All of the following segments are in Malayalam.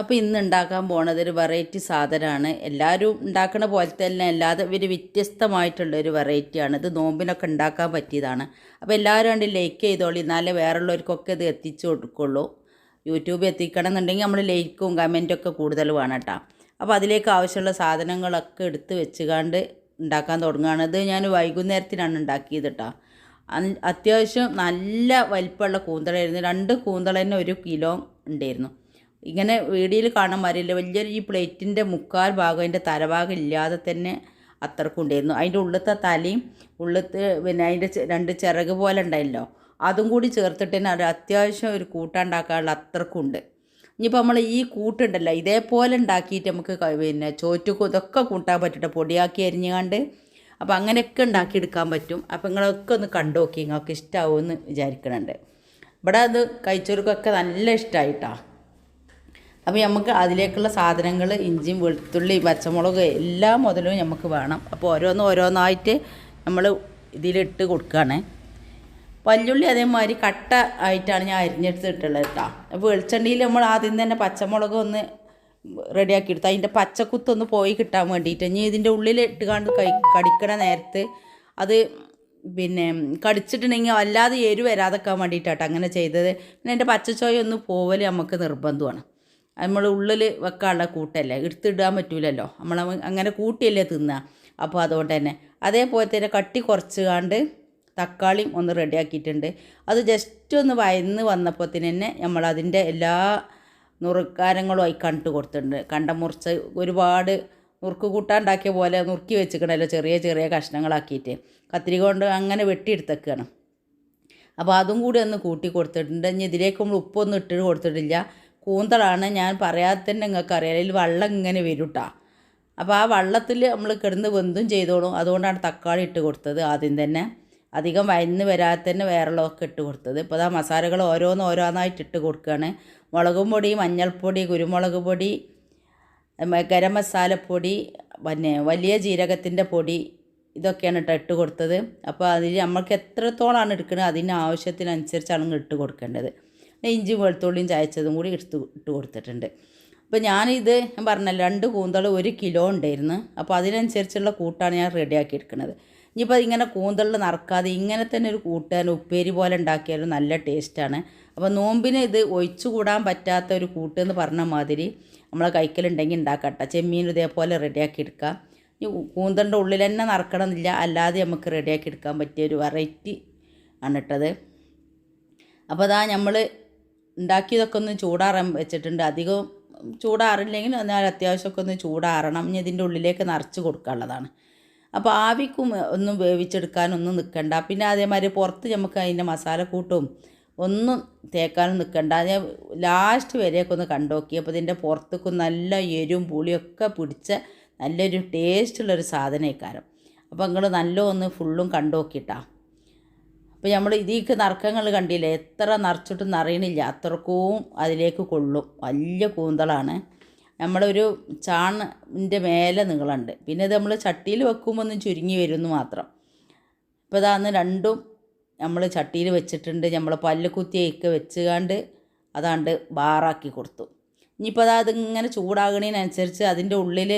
അപ്പോൾ ഇന്ന് ഉണ്ടാക്കാൻ പോണത് ഒരു വെറൈറ്റി സാധനമാണ്. എല്ലാവരും ഉണ്ടാക്കുന്ന പോലെ തന്നെ അല്ലാതെ ഒരു വ്യത്യസ്തമായിട്ടുള്ള ഒരു വെറൈറ്റിയാണ് ഇത് നോമ്പിനൊക്കെ ഉണ്ടാക്കാൻ പറ്റിയതാണ്. അപ്പോൾ എല്ലാവരും കണ്ട് ലൈക്ക് ചെയ്തോളി. എന്നാലേ വേറുള്ളവർക്കൊക്കെ ഇത് എത്തിച്ചു കൊടുക്കുള്ളൂ. യൂട്യൂബ് എത്തിക്കണം എന്നുണ്ടെങ്കിൽ നമ്മൾ ലൈക്കും കമന്റും ഒക്കെ കൂടുതൽ വേണം കേട്ടോ. അപ്പോൾ അതിലേക്ക് ആവശ്യമുള്ള സാധനങ്ങളൊക്കെ എടുത്ത് വെച്ചുകാണ്ട് ഉണ്ടാക്കാൻ തുടങ്ങുകയാണ്. ഇത് ഞാൻ വൈകുന്നേരത്തിനാണ് ഉണ്ടാക്കിയത് കേട്ടോ. അത്യാവശ്യം നല്ല വലിപ്പമുള്ള കൂന്തളായിരുന്നു. രണ്ട് കൂന്തള തന്നെ ഒരു കിലോ ഉണ്ടായിരുന്നു. ഇങ്ങനെ വീഡിയോയിൽ കാണാൻ വലിയൊരു ഈ പ്ലേറ്റിന്റെ മുക്കാൽ ഭാഗം അതിന്റെ തലഭാഗം ഇല്ലാതെ തന്നെ അത്രക്കുണ്ടായിരുന്നു അതിന്റെ ഉള്ളത്തെ തലയും ഉള്ളത്ത് പിന്നെ അതിന്റെ രണ്ട് ചിറക് പോലെ ഉണ്ടായല്ലോ. അതും കൂടി ചേർത്തിട്ട് തന്നെ ഒരു അത്യാവശ്യം ഒരു കൂട്ടുണ്ടാക്കാനുള്ള അത്രക്കുണ്ട് ഇനിയിപ്പോൾ നമ്മൾ ഈ കൂട്ടുണ്ടല്ലോ ഇതേപോലെ ഉണ്ടാക്കിയിട്ട് നമുക്ക് പിന്നെ ചോറ്റുക്കും ഇതൊക്കെ കൂട്ടാൻ പറ്റട്ടെ പൊടിയാക്കി അരിഞ്ഞുകൊണ്ട് അപ്പോൾ അങ്ങനെയൊക്കെ ഉണ്ടാക്കിയെടുക്കാൻ പറ്റും. അപ്പോൾ നിങ്ങളൊക്കെ ഒന്ന് കണ്ടു നോക്കി നിങ്ങൾക്ക് ഇഷ്ടമാവുമെന്ന് വിചാരിക്കണുണ്ട്. ഇവിടെ അത് കഴിച്ചവർക്കൊക്കെ നല്ല ഇഷ്ടമായിട്ടാ. അപ്പോൾ നമുക്ക് അതിലേക്കുള്ള സാധനങ്ങൾ ഇഞ്ചിയും വെളുത്തുള്ളി പച്ചമുളക് എല്ലാ മുതലും നമുക്ക് വേണം. അപ്പോൾ ഓരോന്ന് ഓരോന്നായിട്ട് നമ്മൾ ഇതിലിട്ട് കൊടുക്കുകയാണ് പല്ലുള്ളി അതേമാതിരി കട്ട ആയിട്ടാണ് ഞാൻ അരിഞ്ഞെടുത്തിട്ടുള്ളത് കേട്ടോ അപ്പോൾ വെളിച്ചെണ്ണയിൽ നമ്മൾ ആദ്യം തന്നെ പച്ചമുളക് ഒന്ന് റെഡിയാക്കി എടുത്തു അതിന്റെ പച്ചക്കുത്തൊന്ന് പോയി കിട്ടാൻ വേണ്ടിയിട്ട്. ഇനി ഇതിന്റെ ഉള്ളിൽ ഇട്ട് കണ്ട് കൈ കടിക്കണ നേരത്ത് അത് പിന്നെ കടിച്ചിട്ടുണ്ടെങ്കിൽ അല്ലാതെ എരു വരാതെക്കാൻ വേണ്ടിയിട്ടാട്ടോ അങ്ങനെ ചെയ്തത്. പിന്നെ എന്റെ പച്ചച്ചോയ ഒന്ന് പോവൽ നമുക്ക് നിർബന്ധമാണ്. നമ്മൾ ഉള്ളിൽ വെക്കാനുള്ള കൂട്ടല്ലേ? എടുത്തിടാൻ പറ്റൂലല്ലോ. നമ്മൾ അങ്ങനെ കൂട്ടിയല്ലേ തിന്നുക അപ്പോൾ അതുകൊണ്ട് തന്നെ. അതേപോലെ തന്നെ കട്ടി കുറച്ച് കാണ്ട് തക്കാളിയും ഒന്ന് റെഡിയാക്കിയിട്ടുണ്ട് അത് ജസ്റ്റ് ഒന്ന് വയന്ന് വന്നപ്പോൾ തന്നെ നമ്മൾ അതിന്റെ എല്ലാ നുറുക്കാരങ്ങളും ആയി കണ്ട് കൊടുത്തിട്ടുണ്ട്. കണ്ട മുറിച്ച് ഒരുപാട് നുറുക്ക് കൂട്ടാണ്ടാക്കിയ പോലെ നുറുക്കി വെച്ചിക്കണല്ലോ ചെറിയ ചെറിയ കഷ്ണങ്ങളാക്കിയിട്ട്. കത്തിരി കൊണ്ട് അങ്ങനെ വെട്ടിയെടുത്തേക്കാണ്. അപ്പോൾ അതും കൂടി ഒന്ന് കൂട്ടി കൊടുത്തിട്ടുണ്ട്. ഇനി ഇതിലേക്ക് നമ്മൾ ഉപ്പൊന്നും ഇട്ടിട്ട് കൊടുത്തിട്ടില്ല. കൂന്തളാണ് ഞാൻ പറയാതെ തന്നെ നിങ്ങൾക്ക് അറിയാം അതിൽ വെള്ളം ഇങ്ങനെ വരൂട്ടാ. അപ്പോൾ ആ വള്ളത്തിൽ നമ്മൾ കിടന്ന് വെന്തും ചെയ്തോളും. അതുകൊണ്ടാണ് തക്കാളി ഇട്ട് കൊടുത്തത് ആദ്യം തന്നെ. അധികം വയന്ന് വരാതെ തന്നെ വേറെയുള്ളതൊക്കെ ഇട്ട് കൊടുത്തത്. ഇപ്പോൾ ആ മസാലകൾ ഓരോന്ന് ഓരോന്നായിട്ട് ഇട്ട് കൊടുക്കുകയാണ്. മുളകും പൊടി മഞ്ഞൾപ്പൊടി കുരുമുളക് പൊടി ഗരം മസാലപ്പൊടി പിന്നെ വലിയ ജീരകത്തിന്റെ പൊടി ഇതൊക്കെയാണ് കേട്ടോ ഇട്ട് കൊടുത്തത്. അപ്പോൾ അതിൽ നമ്മൾക്ക് എത്രത്തോളമാണ് എടുക്കുന്നത് അതിന് ആവശ്യത്തിനനുസരിച്ചാണ് ഇട്ട് കൊടുക്കേണ്ടത്. ഇഞ്ചി വെളുത്തുള്ളിയും ചായച്ചതും കൂടി എടുത്ത് ഇട്ട് കൊടുത്തിട്ടുണ്ട്. അപ്പോൾ ഞാനിത് ഞാൻ പറഞ്ഞ രണ്ട് കൂന്തൾ ഒരു കിലോ ഉണ്ടായിരുന്നു. അപ്പോൾ അതിനനുസരിച്ചുള്ള കൂട്ടാണ് ഞാൻ റെഡിയാക്കി എടുക്കുന്നത്. ഇനിയിപ്പോൾ ഇങ്ങനെ കൂന്തളിൽ നറക്കാതെ ഇങ്ങനെ തന്നെ ഒരു കൂട്ടാൻ ഉപ്പേരി പോലെ ഉണ്ടാക്കിയാലും നല്ല ടേസ്റ്റാണ്. അപ്പോൾ നോമ്പിന് ഇത് ഒഴിച്ചു കൂടാൻ പറ്റാത്ത ഒരു കൂട്ട് എന്ന് പറഞ്ഞ മാതിരി നമ്മളെ കൈക്കലുണ്ടെങ്കിൽ ഉണ്ടാക്കട്ടെ ചെമ്മീൻ ഇതേപോലെ റെഡിയാക്കി എടുക്കാം. ഇനി കൂന്തളിന്റെ ഉള്ളിൽ തന്നെ നറക്കണമെന്നില്ല അല്ലാതെ നമുക്ക് റെഡിയാക്കി എടുക്കാൻ പറ്റിയ ഒരു വെറൈറ്റി ആണ് ഇട്ടത് അപ്പോൾ അതാ നമ്മൾ ഉണ്ടാക്കിയതൊക്കെ ഒന്ന് ചൂടാറാൻ വെച്ചിട്ടുണ്ട്. അധികം ചൂടാറില്ലെങ്കിൽ എന്നാൽ അത്യാവശ്യമൊക്കെ ഒന്ന് ചൂടാറണം. ഇനി ഇതിന്റെ ഉള്ളിലേക്ക് നിറച്ച് കൊടുക്കാനുള്ളതാണ്. അപ്പോൾ ആവിക്കും ഒന്നും വേവിച്ചെടുക്കാനൊന്നും നിൽക്കണ്ട. പിന്നെ അതേമാതിരി പുറത്ത് നമുക്ക് അതിന്റെ മസാലക്കൂട്ടും ഒന്നും തേക്കാനും നിൽക്കണ്ട. ഞാൻ ലാസ്റ്റ് വരെയൊക്കെ ഒന്ന് കണ്ടോക്കി അപ്പോൾ ഇതിന്റെ പുറത്തേക്ക് നല്ല എരും പുളിയൊക്കെ പിടിച്ച നല്ലൊരു ടേസ്റ്റുള്ളൊരു സാധനക്കാരം അപ്പോൾ നിങ്ങൾ നല്ല ഒന്ന് ഫുള്ളും കണ്ടോക്കിട്ടാ അപ്പോൾ നമ്മൾ ഇതിക്ക് നറുക്കങ്ങൾ കണ്ടില്ലേ? എത്ര നിറച്ചിട്ടും നിറയണില്ല അത്രക്കും അതിലേക്ക് കൊള്ളും. വലിയ കൂന്തളാണ്. നമ്മളൊരു ചാണിന്റെ മേലെ നീളമുണ്ട് പിന്നെ ഇത് നമ്മൾ ചട്ടിയിൽ വെക്കുമ്പോൾ ഒന്ന് ചുരുങ്ങി വരുമെന്ന് മാത്രം. ഇപ്പോൾ ഇതാന്ന് രണ്ടും നമ്മൾ ചട്ടിയിൽ വെച്ചിട്ടുണ്ട്. നമ്മൾ പല്ല് കുത്തിയൊക്കെ വെച്ചുകാണ്ട് അതാണ്ട് ബാറാക്കി കൊടുത്തു. ഇനിയിപ്പോൾ അതാ അതിങ്ങനെ ചൂടാകണേനനുസരിച്ച് അതിന്റെ ഉള്ളിൽ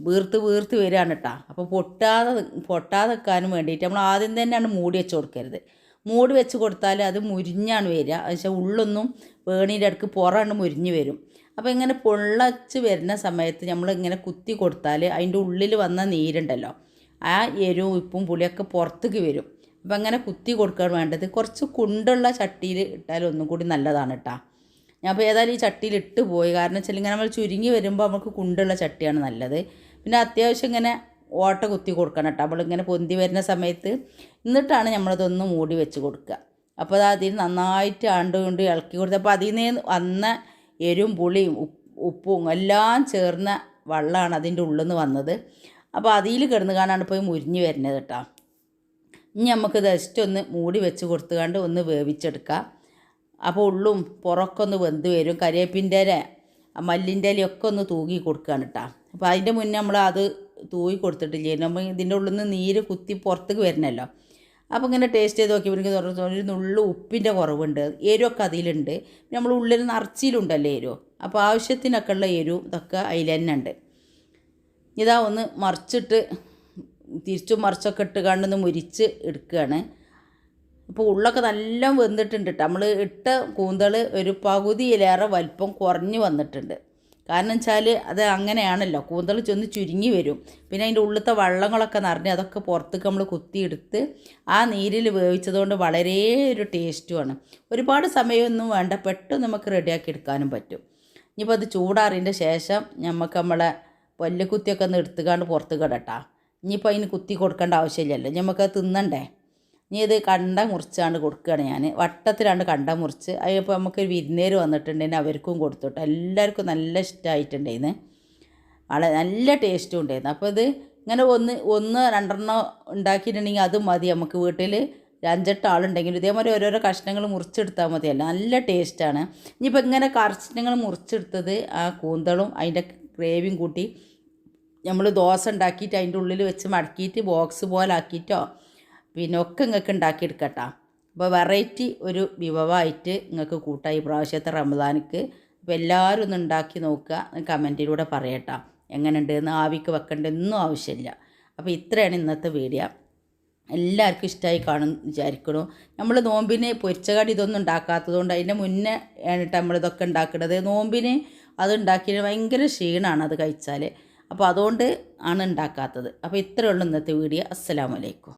വീർത്ത് വീർത്ത് വരികയാണ് കേട്ടോ അപ്പോൾ പൊട്ടാതെ പൊട്ടാതെ വെക്കാനും വേണ്ടിയിട്ട് നമ്മൾ ആദ്യം തന്നെയാണ് മൂടി വെച്ച് കൊടുക്കരുത്. മൂടി വെച്ച് കൊടുത്താൽ അത് മുരിഞ്ഞാണ് വരിക. പക്ഷേ ഉള്ളൊന്നും വേണീന്റെ അടുക്ക് പുറമാണ് മുരിഞ്ഞ് വരും. അപ്പോൾ ഇങ്ങനെ പൊള്ളച്ച് വരുന്ന സമയത്ത് നമ്മൾ ഇങ്ങനെ കുത്തി കൊടുത്താൽ അതിന്റെ ഉള്ളിൽ വന്ന നീരുണ്ടല്ലോ. ആ എരിവും ഉപ്പും പുളിയൊക്കെ പുറത്തേക്ക് വരും. അപ്പോൾ അങ്ങനെ കുത്തി കൊടുക്കാൻ വേണ്ടത് കുറച്ച് കുണ്ടുള്ള ചട്ടിയിൽ ഇട്ടാൽ ഒന്നും കൂടി നല്ലതാണ് കേട്ടോ ഞാൻ അപ്പോൾ ഏതായാലും ഈ ചട്ടിയിൽ ഇട്ട് പോയി. കാരണം വെച്ചാൽ ഇങ്ങനെ നമ്മൾ ചുരുങ്ങി വരുമ്പോൾ നമുക്ക് കുണ്ടുള്ള ചട്ടിയാണ് നല്ലത്. പിന്നെ അത്യാവശ്യം ഇങ്ങനെ ഓട്ട കുത്തി കൊടുക്കണം കേട്ടോ. നമ്മളിങ്ങനെ പൊന്തി വരുന്ന സമയത്ത് എന്നിട്ടാണ് നമ്മളതൊന്ന് മൂടി വെച്ച് കൊടുക്കുക. അപ്പോൾ അത് അതിൽ നന്നായിട്ട് ആണ്ട് കൊണ്ട് ഇളക്കി കൊടുത്ത് അപ്പോൾ അതിൽ നിന്ന് വന്ന എരും പുളിയും ഉപ്പും എല്ലാം ചേർന്ന വെള്ളമാണ് അതിന്റെ ഉള്ളിൽ നിന്ന് വന്നത്. അപ്പോൾ അതിൽ കിടന്ന് കാണാണ് പോയി മുരിഞ്ഞ് വരുന്നത് കേട്ടോ. ഇനി നമുക്ക് ജസ്റ്റ് ഒന്ന് മൂടി വെച്ച് കൊടുത്തുകൊണ്ട് ഒന്ന് വേവിച്ചെടുക്കാം. അപ്പോൾ ഉള്ളും പുറക്കൊന്ന് വെന്ത് വരും. കരിയേപ്പിന്റെ മല്ലിന്റെ ഇലയൊക്കെ ഒന്ന് തൂകി കൊടുക്കുകയാണ് കേട്ടോ. അപ്പോൾ അതിന്റെ മുന്നേ നമ്മൾ അത് തൂവി കൊടുത്തിട്ടില്ല നമ്മൾ ഇതിന്റെ ഉള്ളിൽ നിന്ന് നീര് കുത്തി പുറത്തേക്ക് വരണമല്ലോ അപ്പോൾ ഇങ്ങനെ ടേസ്റ്റ് ചെയ്ത് നോക്കിയപ്പോൾ എനിക്ക് ഒരു നുള്ളു ഉപ്പിന്റെ കുറവുണ്ട്. എരുവൊക്കെ അതിലുണ്ട്. നമ്മൾ ഉള്ളിൽ നിറച്ചിലുണ്ടല്ലോ എരിവ് അപ്പോൾ ആവശ്യത്തിനൊക്കെ ഉള്ള എരു ഇതൊക്കെ അതിൽ തന്നെ ഉണ്ട്. ഇതാ ഒന്ന് മറിച്ചിട്ട് തിരിച്ചും മറിച്ചൊക്കെ ഇട്ട് കണ്ടൊന്ന് മുരിച്ച് എടുക്കുകയാണ് അപ്പോൾ ഉള്ളൊക്കെ നല്ല വെന്തിട്ടുണ്ട് നമ്മൾ ഇട്ട കൂന്തൾ ഒരു പകുതിയിലേറെ വലിപ്പം കുറഞ്ഞ് വന്നിട്ടുണ്ട്. കാരണം വെച്ചാൽ അത് അങ്ങനെയാണല്ലോ. കൂന്തൾ ചെന്ന് ചുരുങ്ങി വരും. പിന്നെ അതിന്റെ ഉള്ളിലത്തെ വള്ളങ്ങളൊക്കെ നിറഞ്ഞ് അതൊക്കെ പുറത്തേക്ക് നമ്മൾ കുത്തിയെടുത്ത് ആ നീരിൽ വേവിച്ചതുകൊണ്ട് വളരെ ഒരു ടേസ്റ്റുമാണ് ഒരുപാട് സമയമൊന്നും വേണ്ട. പെട്ടെന്ന് നമുക്ക് റെഡിയാക്കി എടുക്കാനും പറ്റും. ഇനിയിപ്പോൾ അത് ചൂടാറിന്റെ ശേഷം നമുക്ക് നമ്മളെ പല്ലുകുത്തിയൊക്കെ ഒന്ന് എടുത്തുകാണ്ട് പുറത്ത് കിടട്ടാ ഇനിയിപ്പോൾ അതിന് കുത്തി കൊടുക്കേണ്ട ആവശ്യമില്ലല്ലോ. നമുക്കത് തിന്നണ്ടേ? ഇനി ഇത് കണ്ട മുറിച്ചാണ്ട് കൊടുക്കുകയാണ് ഞാൻ വട്ടത്തിലാണ്ട് കണ്ട മുറിച്ച്. അതിപ്പോൾ നമുക്ക് വിരുന്നേര് വന്നിട്ടുണ്ടെങ്കിൽ അവർക്കും കൊടുത്തോട്ടെ. എല്ലാവർക്കും നല്ല ഇഷ്ടമായിട്ടുണ്ടായിരുന്നു വളരെ നല്ല ടേസ്റ്റും ഉണ്ടായിരുന്നു. അപ്പോൾ ഇത് ഇങ്ങനെ ഒന്ന് ഒന്ന് രണ്ടെണ്ണം ഉണ്ടാക്കിയിട്ടുണ്ടെങ്കിൽ അത് മതി. നമുക്ക് വീട്ടിൽ അഞ്ചെട്ട് ആളുണ്ടെങ്കിലും ഇതേമാതിരി ഓരോരോ കഷ്ണങ്ങൾ മുറിച്ചെടുത്താൽ മതിയല്ല. നല്ല ടേസ്റ്റാണ്. ഇനിയിപ്പോൾ ഇങ്ങനെ കഷ്ണങ്ങൾ മുറിച്ചെടുത്തത് ആ കൂന്തളും അതിന്റെ ഗ്രേവിയും കൂട്ടി നമ്മൾ ദോശ ഉണ്ടാക്കിയിട്ട് അതിന്റെ ഉള്ളിൽ വെച്ച് മടക്കിയിട്ട് ബോക്സ് പോലെ ആക്കിയിട്ടോ. പിന്നെ ഒക്കെ നിങ്ങൾക്ക് ഉണ്ടാക്കിയെടുക്കട്ടോ അപ്പോൾ വെറൈറ്റി ഒരു വിഭവമായിട്ട് നിങ്ങൾക്ക് കൂട്ടായി പ്രാവശ്യത്തെ റമദാനിക്ക്. അപ്പോൾ എല്ലാവരും ഒന്ന് ഉണ്ടാക്കി നോക്കുക കമന്റിലൂടെ പറയട്ടോ. എങ്ങനെയുണ്ട് എന്ന് ആവിക്ക് വെക്കേണ്ടതൊന്നും ആവശ്യമില്ല അപ്പോൾ ഇത്രയാണ് ഇന്നത്തെ വീഡിയോ എല്ലാവർക്കും ഇഷ്ടമായി കാണും വിചാരിക്കണു. നമ്മൾ നോമ്പിന് പൊരിച്ചകടി ഇതൊന്നും ഉണ്ടാക്കാത്തത് കൊണ്ട് അതിന്റെ മുന്നേ ആണിട്ട് നമ്മളിതൊക്കെ ഉണ്ടാക്കുന്നത് നോമ്പിന് അത് ഉണ്ടാക്കിയത് ഭയങ്കര ക്ഷീണമാണ് അത് കഴിച്ചാൽ അപ്പോൾ അതുകൊണ്ട് ആണ് ഉണ്ടാക്കാത്തത് അപ്പോൾ ഇത്രയുള്ളൂ ഇന്നത്തെ വീഡിയോ അസ്സലാമലൈക്കും